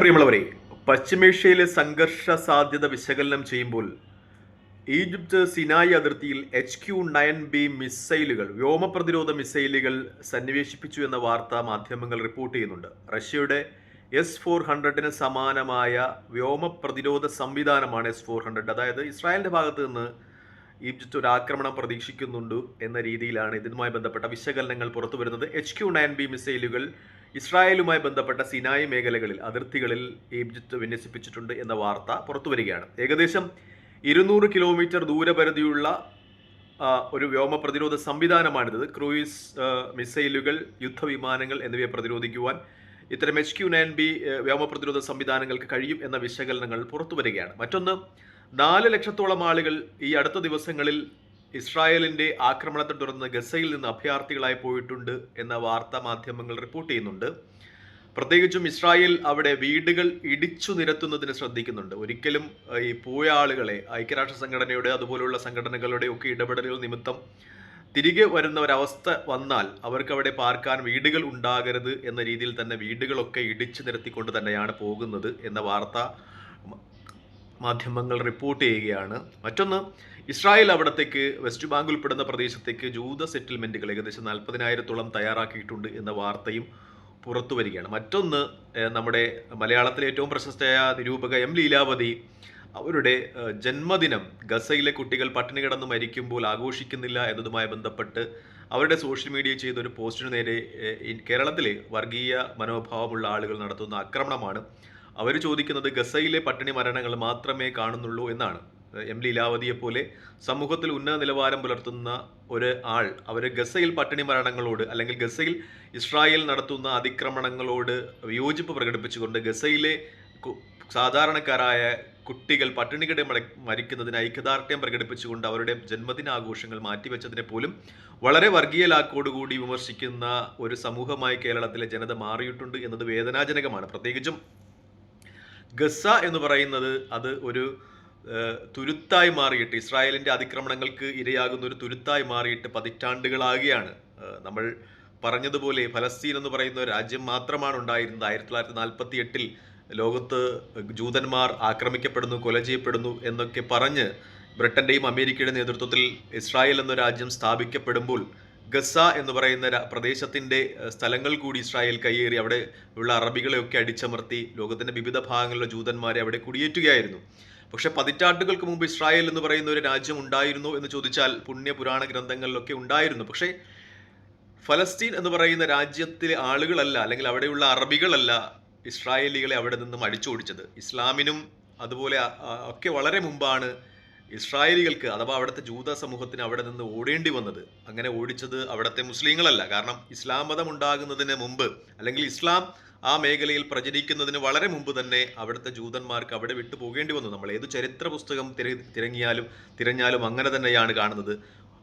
പ്രിയമുള്ളവരെ പശ്ചിമേഷ്യയിലെ സംഘർഷ സാധ്യത വിശകലനം ചെയ്യുമ്പോൾ ഈജിപ്ത് സിനായി അതിർത്തിയിൽ എച്ച് ക്യു നയൻ ബി മിസൈലുകൾ വ്യോമ പ്രതിരോധ മിസൈലുകൾ സന്നിവേശിപ്പിച്ചു എന്ന വാർത്ത മാധ്യമങ്ങൾ റിപ്പോർട്ട് ചെയ്യുന്നുണ്ട്. റഷ്യയുടെ എസ് ഫോർ ഹൺഡ്രഡിന് സമാനമായ വ്യോമ പ്രതിരോധ സംവിധാനമാണ് എസ് ഫോർ ഹൺഡ്രഡ്. അതായത് ഇസ്രായേലിന്റെ ഭാഗത്ത് നിന്ന് ഈജിപ്ത് ഒരു ആക്രമണം പ്രതീക്ഷിക്കുന്നുണ്ട് എന്ന രീതിയിലാണ് ഇതുമായി ബന്ധപ്പെട്ട വിശകലനങ്ങൾ പുറത്തു വരുന്നത് എച്ച് ക്യു നയൻ ബി മിസൈലുകൾ ഇസ്രായേലുമായി ബന്ധപ്പെട്ട സിനായി മേഖലകളിൽ അതിർത്തികളിൽ ഈജിപ്ത് വിന്യസിപ്പിച്ചിട്ടുണ്ട് എന്ന വാർത്ത പുറത്തു വരികയാണ് ഏകദേശം ഇരുന്നൂറ് കിലോമീറ്റർ ദൂരപരിധിയുള്ള ഒരു വ്യോമ പ്രതിരോധ സംവിധാനമാണിത്. ക്രൂയിസ് മിസൈലുകൾ യുദ്ധവിമാനങ്ങൾ എന്നിവയെ പ്രതിരോധിക്കുവാൻ ഇത്തരം എച്ച് ക്യു നയൻ ബി വ്യോമ പ്രതിരോധ സംവിധാനങ്ങൾക്ക് കഴിയും എന്ന വിശകലനങ്ങൾ പുറത്തു വരികയാണ് മറ്റൊന്ന് നാല് ലക്ഷത്തോളം ആളുകൾ ഈ അടുത്ത ദിവസങ്ങളിൽ ഇസ്രായേലിന്റെ ആക്രമണത്തെ തുടർന്ന് ഗസയിൽ നിന്ന് അഭയാർത്ഥികളായി പോയിട്ടുണ്ട് എന്ന വാർത്താ മാധ്യമങ്ങൾ റിപ്പോർട്ട് ചെയ്യുന്നുണ്ട്. പ്രത്യേകിച്ചും ഇസ്രായേൽ അവിടെ വീടുകൾ ഇടിച്ചു നിരത്തുന്നതിന് ശ്രദ്ധിക്കുന്നുണ്ട്. ഒരിക്കലും ഈ പോയ ആളുകളെ ഐക്യരാഷ്ട്ര സംഘടനയുടെ അതുപോലുള്ള സംഘടനകളുടെ ഒക്കെ ഇടപെടലുകൾ നിമിത്തം തിരികെ വരുന്ന ഒരവസ്ഥ വന്നാൽ അവർക്ക് അവിടെ പാർക്കാൻ വീടുകൾ ഉണ്ടാകരുത് എന്ന രീതിയിൽ തന്നെ വീടുകളൊക്കെ ഇടിച്ചു നിരത്തിക്കൊണ്ട് തന്നെയാണ് പോകുന്നത് എന്ന വാർത്ത മാധ്യമങ്ങൾ റിപ്പോർട്ട് ചെയ്യുകയാണ്. മറ്റൊന്ന് ഇസ്രായേൽ അവിടത്തേക്ക് വെസ്റ്റ് ബാങ്ക് ഉൾപ്പെടുന്ന പ്രദേശത്തേക്ക് ജൂത സെറ്റിൽമെന്റുകൾ ഏകദേശം നാൽപ്പതിനായിരത്തോളം തയ്യാറാക്കിയിട്ടുണ്ട് എന്ന വാർത്തയും പുറത്തു വരികയാണ്. മറ്റൊന്ന് നമ്മുടെ മലയാളത്തിലെ ഏറ്റവും പ്രശസ്തയായ നിരൂപക എം ലീലാവതി അവരുടെ ജന്മദിനം ഗസയിലെ കുട്ടികൾ പട്ടിണി കിടന്ന് മരിക്കുമ്പോൾ ആഘോഷിക്കുന്നില്ല എന്നതുമായി ബന്ധപ്പെട്ട് അവരുടെ സോഷ്യൽ മീഡിയ ചെയ്ത ഒരു പോസ്റ്റിനു നേരെ കേരളത്തിലെ വർഗീയ മനോഭാവമുള്ള ആളുകൾ നടത്തുന്ന ആക്രമണമാണ് അവർ ചോദിക്കുന്നത് ഗസയിലെ പട്ടിണി മരണങ്ങൾ മാത്രമേ കാണുന്നുള്ളൂ എന്നാണ്. എം ലീലാവതിയെ പോലെ സമൂഹത്തിൽ ഉന്നത നിലവാരം പുലർത്തുന്ന ഒരു ആൾ അവർ ഗസയിൽ പട്ടിണി മരണങ്ങളോട് അല്ലെങ്കിൽ ഗസയിൽ ഇസ്രായേൽ നടത്തുന്ന അതിക്രമണങ്ങളോട് വിയോജിപ്പ് പ്രകടിപ്പിച്ചുകൊണ്ട് ഗസയിലെ സാധാരണക്കാരായ കുട്ടികൾ പട്ടിണികിടെ മരിക്കുന്നതിന് ഐക്യദാർഢ്യം പ്രകടിപ്പിച്ചുകൊണ്ട് അവരുടെ ജന്മദിനാഘോഷങ്ങൾ മാറ്റിവെച്ചതിനെ പോലും വളരെ വർഗീയ ലാക്കോടുകൂടി വിമർശിക്കുന്ന ഒരു സമൂഹമായി കേരളത്തിലെ ജനത മാറിയിട്ടുണ്ട് എന്നത് വേദനാജനകമാണ്. പ്രത്യേകിച്ചും ഗസ എന്ന് പറയുന്നത് അത് ഒരു തുരുത്തായി മാറിയിട്ട് ഇസ്രായേലിന്റെ അതിക്രമണങ്ങൾക്ക് ഇരയാകുന്ന ഒരു തുരുത്തായി മാറിയിട്ട് പതിറ്റാണ്ടുകളാകുകയാണ്. നമ്മൾ പറഞ്ഞതുപോലെ ഫലസ്തീൻ എന്ന് പറയുന്ന രാജ്യം മാത്രമാണ് ഉണ്ടായിരുന്നത്. ആയിരത്തി തൊള്ളായിരത്തി നാൽപ്പത്തി എട്ടിൽ ലോകത്ത് ജൂതന്മാർ ആക്രമിക്കപ്പെടുന്നു കൊല ചെയ്യപ്പെടുന്നു എന്നൊക്കെ പറഞ്ഞ് ബ്രിട്ടന്റെയും അമേരിക്കയുടെ നേതൃത്വത്തിൽ ഇസ്രായേൽ എന്ന രാജ്യം സ്ഥാപിക്കപ്പെടുമ്പോൾ ഗസ എന്ന് പറയുന്ന പ്രദേശത്തിന്റെ സ്ഥലങ്ങൾ കൂടി ഇസ്രായേൽ കയ്യേറി അവിടെ ഉള്ള അറബികളെയൊക്കെ അടിച്ചമർത്തി ലോകത്തിന്റെ വിവിധ ഭാഗങ്ങളിലെ ജൂതന്മാരെ അവിടെ കുടിയേറ്റുകയായിരുന്നു. പക്ഷേ പതിറ്റാണ്ടുകൾക്ക് മുമ്പ് ഇസ്രായേൽ എന്ന് പറയുന്ന ഒരു രാജ്യം ഉണ്ടായിരുന്നു എന്ന് ചോദിച്ചാൽ പുണ്യ പുരാണ ഗ്രന്ഥങ്ങളിലൊക്കെ ഉണ്ടായിരുന്നു. പക്ഷേ ഫലസ്തീൻ എന്ന് പറയുന്ന രാജ്യത്തിലെ ആളുകളല്ല അല്ലെങ്കിൽ അവിടെയുള്ള അറബികളല്ല ഇസ്രായേലികളെ അവിടെ നിന്നും അടിച്ചോടിച്ചത്. ഇസ്ലാമിനും അതുപോലെ ഒക്കെ വളരെ മുമ്പാണ് ഇസ്രായേലികൾക്ക് അഥവാ അവിടുത്തെ ജൂത സമൂഹത്തിന് അവിടെ നിന്ന് ഓടേണ്ടി വന്നത് അങ്ങനെ ഓടിച്ചത് അവിടുത്തെ മുസ്ലിങ്ങളല്ല. കാരണം ഇസ്ലാം മതം ഉണ്ടാകുന്നതിന് മുമ്പ് അല്ലെങ്കിൽ ഇസ്ലാം ആ മേഖലയിൽ പ്രചരിക്കുന്നതിന് വളരെ മുമ്പ് തന്നെ അവിടുത്തെ ജൂതന്മാർക്ക് അവിടെ വിട്ടു പോകേണ്ടി വന്നു. നമ്മൾ ഏത് ചരിത്ര പുസ്തകം തിര- തിരങ്ങിയാലും തിരഞ്ഞാലും അങ്ങനെ തന്നെയാണ് കാണുന്നത്.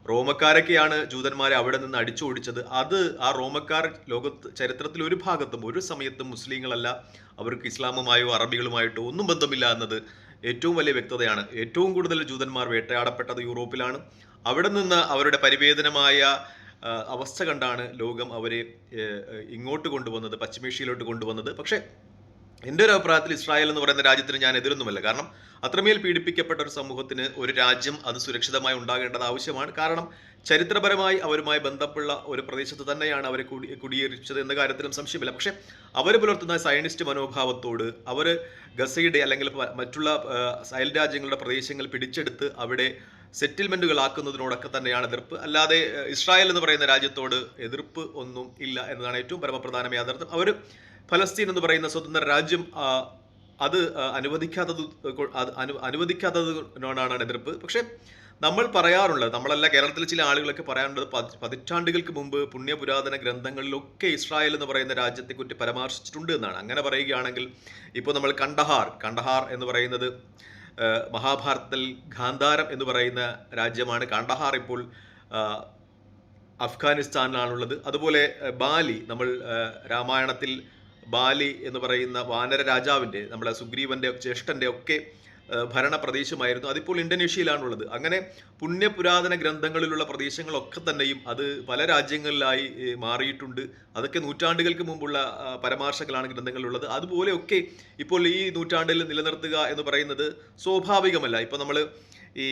റോമക്കാരൊക്കെയാണ് ജൂതന്മാരെ അവിടെ നിന്ന് അടിച്ചോടിച്ചത്. അത് ആ റോമക്കാർ ലോകത്ത് ചരിത്രത്തിൽ ഒരു ഭാഗത്തും ഒരു സമയത്തും മുസ്ലിങ്ങളല്ല. അവർക്ക് ഇസ്ലാമുമായോ അറബികളുമായിട്ടോ ഒന്നും ബന്ധമില്ല എന്നത് ഏറ്റവും വലിയ വ്യക്തതയാണ്. ഏറ്റവും കൂടുതൽ ജൂതന്മാർ വേട്ടയാടപ്പെട്ടത് യൂറോപ്പിലാണ്. അവിടെ നിന്ന് അവരുടെ പരിവേദനമായ അവസ്ഥ കണ്ടാണ് ലോകം അവരെ ഇങ്ങോട്ട് കൊണ്ടുവന്നത് പശ്ചിമേഷ്യയിലോട്ട് കൊണ്ടുവന്നത്. പക്ഷേ എന്റെ ഒരു അഭിപ്രായത്തിൽ ഇസ്രായേൽ എന്ന് പറയുന്ന രാജ്യത്തിന് ഞാൻ എതിരൊന്നുമല്ല. കാരണം അത്രമേൽ പീഡിപ്പിക്കപ്പെട്ട ഒരു സമൂഹത്തിന് ഒരു രാജ്യം അത് സുരക്ഷിതമായി ഉണ്ടാകേണ്ടത് ആവശ്യമാണ്. കാരണം ചരിത്രപരമായി അവരുമായി ബന്ധമുള്ള ഒരു പ്രദേശത്ത് തന്നെയാണ് അവരെ കുടി കുടിയേറിച്ചത് എന്ന കാര്യത്തിലും സംശയമില്ല. പക്ഷേ അവർ പുലർത്തുന്ന സയനിസ്റ്റ് മനോഭാവത്തോട് അവർ ഗസയുടെ അല്ലെങ്കിൽ മറ്റുള്ള അയൽ രാജ്യങ്ങളുടെ പ്രദേശങ്ങൾ പിടിച്ചെടുത്ത് അവിടെ സെറ്റിൽമെന്റുകൾ ആക്കുന്നതിനോടൊക്കെ തന്നെയാണ് എതിർപ്പ്. അല്ലാതെ ഇസ്രായേൽ എന്ന് പറയുന്ന രാജ്യത്തോട് എതിർപ്പ് ഒന്നും ഇല്ല എന്നതാണ് ഏറ്റവും പരമപ്രധാനമായ യാഥാർത്ഥ്യം. അവർ ഫലസ്തീൻ എന്ന് പറയുന്ന സ്വതന്ത്ര രാജ്യം അത് അനുവദിക്കാത്തത് അനുവദിക്കാത്തതിനോടാണ് എതിർപ്പ്. പക്ഷേ നമ്മൾ പറയാറുള്ളത് നമ്മളല്ല കേരളത്തിലെ ചില ആളുകളൊക്കെ പറയാറുള്ളത് പതി- പതിറ്റാണ്ടുകൾക്ക് മുമ്പ് പുണ്യപുരാതന ഗ്രന്ഥങ്ങളിലൊക്കെ ഇസ്രായേൽ എന്ന് പറയുന്ന രാജ്യത്തെക്കുറിച്ച് പരാമർശിച്ചിട്ടുണ്ട് എന്നാണ്. അങ്ങനെ പറയുകയാണെങ്കിൽ ഇപ്പോൾ നമ്മൾ കണ്ടഹാർ കണ്ടഹാർ എന്ന് പറയുന്നത് മഹാഭാരതത്തിൽ ഗാന്ധാരം എന്ന് പറയുന്ന രാജ്യമാണ്. കണ്ടഹാർ ഇപ്പോൾ അഫ്ഗാനിസ്ഥാനിലാണുള്ളത്. അതുപോലെ ബാലി നമ്മൾ രാമായണത്തിൽ ബാലി എന്ന് പറയുന്ന വാനര രാജാവിന്റെ നമ്മളെ സുഗ്രീവന്റെ ജ്യേഷ്ഠന്റെ ഒക്കെ ഭരണ പ്രദേശമായിരുന്നു അതിപ്പോൾ ഇന്തോനേഷ്യയിലാണുള്ളത്. അങ്ങനെ പുണ്യപുരാതന ഗ്രന്ഥങ്ങളിലുള്ള പ്രദേശങ്ങളൊക്കെ തന്നെയും അത് പല രാജ്യങ്ങളിലായി മാറിയിട്ടുണ്ട്. അതൊക്കെ നൂറ്റാണ്ടുകൾക്ക് മുമ്പുള്ള പരാമർശങ്ങളാണ് ഗ്രന്ഥങ്ങളിലുള്ളത്. അതുപോലെയൊക്കെ ഇപ്പോൾ ഈ നൂറ്റാണ്ടിൽ നിലനിർത്തുക എന്ന് പറയുന്നത് സ്വാഭാവികമല്ല. ഇപ്പോൾ നമ്മൾ ഈ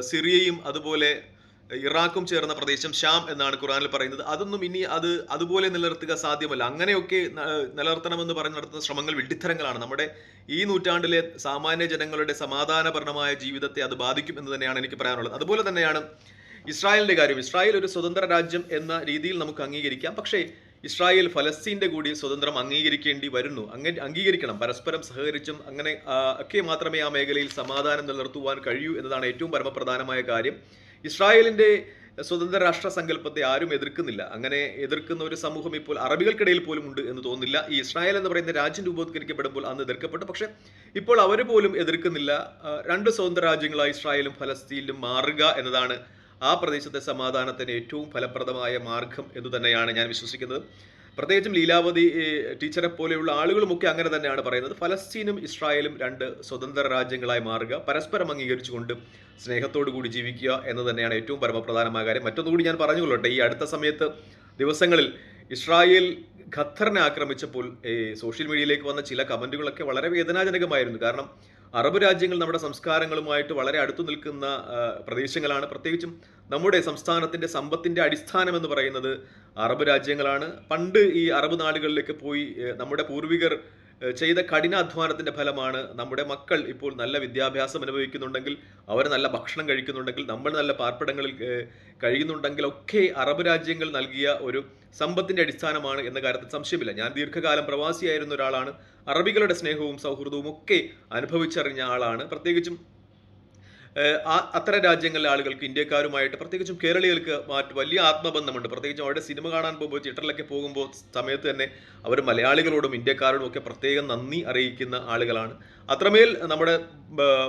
സിറിയയും അതുപോലെ ഇറാഖും ചേർന്ന പ്രദേശം ഷാം എന്നാണ് ഖുറാനിൽ പറയുന്നത്. അതൊന്നും ഇനി അത് അതുപോലെ നിലനിർത്തുക സാധ്യമല്ല. അങ്ങനെയൊക്കെ നിലനിർത്തണമെന്ന് പറഞ്ഞ് നടത്തുന്ന ശ്രമങ്ങൾ വിഡ്ഢിത്തരങ്ങളാണ്. നമ്മുടെ ഈ നൂറ്റാണ്ടിലെ സാമാന്യ ജനങ്ങളുടെ സമാധാനപരമായ ജീവിതത്തെ അത് ബാധിക്കും എന്ന് തന്നെയാണ് എനിക്ക് പറയാനുള്ളത്. അതുപോലെ തന്നെയാണ് ഇസ്രായേലിന്റെ കാര്യം. ഇസ്രായേൽ ഒരു സ്വതന്ത്ര രാജ്യം എന്ന രീതിയിൽ നമുക്ക് അംഗീകരിക്കാം. പക്ഷേ ഇസ്രായേൽ ഫലസ്തീന്റെ കൂടി സ്വതന്ത്രം അംഗീകരിക്കേണ്ടി വരുന്നു. അങ്ങനെ അംഗീകരിക്കണം. പരസ്പരം സഹകരിച്ചും അങ്ങനെ ഒക്കെ മാത്രമേ ആ മേഖലയിൽ സമാധാനം നിലനിർത്തുവാൻ കഴിയൂ എന്നതാണ് ഏറ്റവും പരമപ്രധാനമായ കാര്യം. ഇസ്രായേലിന്റെ സ്വതന്ത്ര രാഷ്ട്ര സങ്കല്പത്തെ ആരും എതിർക്കുന്നില്ല. അങ്ങനെ എതിർക്കുന്ന ഒരു സമൂഹം ഇപ്പോൾ അറബികൾക്കിടയിൽ പോലും ഉണ്ട് എന്ന് തോന്നുന്നില്ല. ഈ ഇസ്രായേൽ എന്ന് പറയുന്ന രാജ്യം രൂപവത്കരിക്കപ്പെടുമ്പോൾ അന്ന് എതിർക്കപ്പെട്ടു. പക്ഷേ ഇപ്പോൾ അവർ പോലും എതിർക്കുന്നില്ല. രണ്ട് സ്വതന്ത്ര രാജ്യങ്ങളായി ഇസ്രായേലും ഫലസ്തീനിലും മാറുക എന്നതാണ് ആ പ്രദേശത്തെ സമാധാനത്തിന് ഏറ്റവും ഫലപ്രദമായ മാർഗം എന്ന് തന്നെയാണ് ഞാൻ വിശ്വസിക്കുന്നത്. പ്രത്യേകിച്ചും ലീലാവതി ടീച്ചറെ പോലെയുള്ള ആളുകളുമൊക്കെ അങ്ങനെ തന്നെയാണ് പറയുന്നത്. ഫലസ്തീനും ഇസ്രായേലും രണ്ട് സ്വതന്ത്ര രാജ്യങ്ങളായി മാറുക പരസ്പരം അംഗീകരിച്ചുകൊണ്ട് സ്നേഹത്തോടു കൂടി ജീവിക്കുക എന്ന് തന്നെയാണ് ഏറ്റവും പരമപ്രധാനമായ കാര്യം. മറ്റൊന്നുകൂടി ഞാൻ പറഞ്ഞുകൊള്ളട്ടെ ഈ അടുത്ത സമയത്ത് ദിവസങ്ങളിൽ ഇസ്രായേൽ ഖത്തറിനെ ആക്രമിച്ചപ്പോൾ സോഷ്യൽ മീഡിയയിലേക്ക് വന്ന ചില കമന്റുകളൊക്കെ വളരെ വേദനാജനകമായിരുന്നു. കാരണം അറബ് രാജ്യങ്ങൾ നമ്മുടെ സംസ്കാരങ്ങളുമായിട്ട് വളരെ അടുത്തു നിൽക്കുന്ന പ്രദേശങ്ങളാണ്. പ്രത്യേകിച്ചും നമ്മുടെ സംസ്ഥാനത്തിന്റെ സമ്പത്തിന്റെ അടിസ്ഥാനം എന്ന് പറയുന്നത് അറബ് രാജ്യങ്ങളാണ്. പണ്ട് ഈ അറബ് നാടുകളിലേക്ക് പോയി നമ്മുടെ പൂർവികർ ചെയ്ത കഠിനാധ്വാനത്തിന്റെ ഫലമാണ് നമ്മുടെ മക്കൾ ഇപ്പോൾ നല്ല വിദ്യാഭ്യാസം അനുഭവിക്കുന്നുണ്ടെങ്കിൽ അവർ നല്ല ഭക്ഷണം കഴിക്കുന്നുണ്ടെങ്കിൽ നമ്മൾ നല്ല പാർപ്പിടങ്ങളിൽ കഴിയുന്നുണ്ടെങ്കിൽ ഒക്കെ അറബ് രാജ്യങ്ങൾ നൽകിയ ഒരു സമ്പത്തിന്റെ അടിസ്ഥാനമാണ് എന്ന കാര്യത്തിൽ സംശയമില്ല. ഞാൻ ദീർഘകാലം പ്രവാസിയായിരുന്ന ഒരാളാണ്. അറബികളുടെ സ്നേഹവും സൗഹൃദവും ഒക്കെ അനുഭവിച്ചറിഞ്ഞ ആളാണ്. പ്രത്യേകിച്ചും അത്തരം രാജ്യങ്ങളിലെ ആളുകൾക്ക് ഇന്ത്യക്കാരുമായിട്ട് പ്രത്യേകിച്ചും കേരളീയർക്ക് മാറ്റ് വലിയ ആത്മബന്ധമുണ്ട്. പ്രത്യേകിച്ചും അവരുടെ സിനിമ കാണാൻ പോകുമ്പോൾ തിയേറ്ററിലൊക്കെ പോകുമ്പോൾ സമയത്ത് തന്നെ അവർ മലയാളികളോടും ഇന്ത്യക്കാരോടും ഒക്കെ പ്രത്യേകം നന്ദി അറിയിക്കുന്ന ആളുകളാണ്. അത്രമേൽ നമ്മുടെ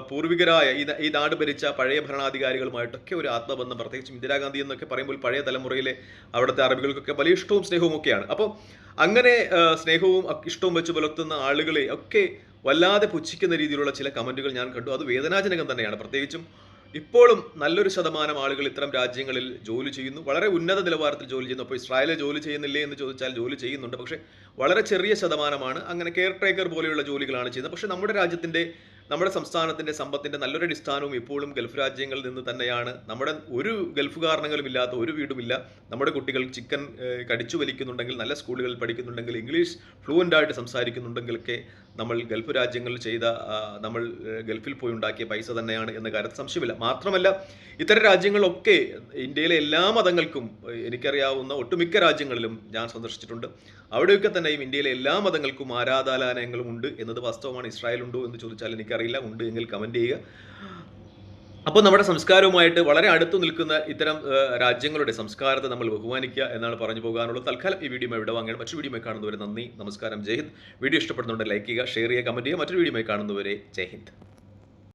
പൂർവികരായ ഈ ഈ നാട് ഭരിച്ച പഴയ ഭരണാധികാരികളുമായിട്ടൊക്കെ ഒരു ആത്മബന്ധം പ്രത്യേകിച്ചും ഇന്ദിരാഗാന്ധി എന്നൊക്കെ പറയുമ്പോൾ പഴയ തലമുറയിലെ അവിടുത്തെ അറബികൾക്കൊക്കെ വലിയ ഇഷ്ടവും സ്നേഹവും ഒക്കെയാണ് അപ്പോൾ അങ്ങനെ സ്നേഹവും ഇഷ്ടവും വെച്ച് പുലർത്തുന്ന ആളുകളെ ഒക്കെ വല്ലാതെ പുച്ഛിക്കുന്ന രീതിയിലുള്ള ചില കമന്റുകൾ ഞാൻ കണ്ടു. അത് വേദനാജനകം തന്നെയാണ്. പ്രത്യേകിച്ചും ഇപ്പോഴും നല്ലൊരു ശതമാനം ആളുകൾ ഇത്തരം രാജ്യങ്ങളിൽ ജോലി ചെയ്യുന്നു. വളരെ ഉന്നത നിലവാരത്തിൽ ജോലി ചെയ്യുന്നു. അപ്പോൾ ഇസ്രായേലിൽ ജോലി ചെയ്യുന്നില്ലേ എന്ന് ചോദിച്ചാൽ ജോലി ചെയ്യുന്നുണ്ട്. പക്ഷേ വളരെ ചെറിയ ശതമാനമാണ്. അങ്ങനെ കെയർ ടേക്കർ പോലെയുള്ള ജോലികളാണ് ചെയ്യുന്നത്. പക്ഷേ നമ്മുടെ രാജ്യത്തിന്റെ നമ്മുടെ സംസ്ഥാനത്തിന്റെ സമ്പത്തിന്റെ നല്ലൊരു അടിസ്ഥാനവും ഇപ്പോഴും ഗൾഫ് രാജ്യങ്ങളിൽ നിന്ന് തന്നെയാണ്. നമ്മുടെ ഒരു ഗൾഫ് കാരണങ്ങളും ഇല്ലാത്ത ഒരു വീടുമില്ല. നമ്മുടെ കുട്ടികൾ ചിക്കൻ കടിച്ചു വലിക്കുന്നുണ്ടെങ്കിൽ നല്ല സ്കൂളുകളിൽ പഠിക്കുന്നുണ്ടെങ്കിൽ ഇംഗ്ലീഷ് ഫ്ലുവന്റ് ആയിട്ട് സംസാരിക്കുന്നുണ്ടെങ്കിലൊക്കെ നമ്മൾ ഗൾഫ് രാജ്യങ്ങളിൽ ചെയ്ത നമ്മൾ ഗൾഫിൽ പോയി ഉണ്ടാക്കിയ പൈസ തന്നെയാണ് എന്ന കാര്യത്തിൽ സംശയമില്ല. മാത്രമല്ല ഇത്തരം രാജ്യങ്ങളൊക്കെ ഇന്ത്യയിലെ എല്ലാ മതങ്ങൾക്കും എനിക്കറിയാവുന്ന ഒട്ടുമിക്ക രാജ്യങ്ങളിലും ഞാൻ സന്ദർശിച്ചിട്ടുണ്ട്. അവിടെയൊക്കെ തന്നെയും ഇന്ത്യയിലെ എല്ലാ മതങ്ങൾക്കും ആരാധാലയങ്ങളും ഉണ്ട് എന്നത് വാസ്തവമാണ് ഇസ്രായേൽ ഉണ്ടോ എന്ന് ചോദിച്ചാൽ എനിക്കറിയില്ല. ഉണ്ട് എങ്കിൽ കമന്റ് ചെയ്യുക. അപ്പോൾ നമ്മുടെ സംസ്കാരവുമായിട്ട് വളരെ അടുത്തു നിൽക്കുന്ന ഇത്തരം രാജ്യങ്ങളുടെ സംസ്കാരത്തെ നമ്മൾ ബഹുമാനിക്കുക എന്നാണ് പറഞ്ഞു പോകാനുള്ളത്. തൽക്കാലം ഈ വീഡിയോ ഇവിടെ വാങ്ങണം മറ്റൊരു വീഡിയോ കാണുന്നവരെ നന്ദി. നമസ്കാരം. ജയ് ഹിന്ദ്. വീഡിയോ ഇഷ്ടപ്പെടുന്നുണ്ടെങ്കിൽ ലൈക്ക് ചെയ്യുക ഷെയർ ചെയ്യുക കമന്റ് ചെയ്യുക. മറ്റൊരു വീഡിയോ കാണുന്നവരെ ജയ് ഹിന്ദ്.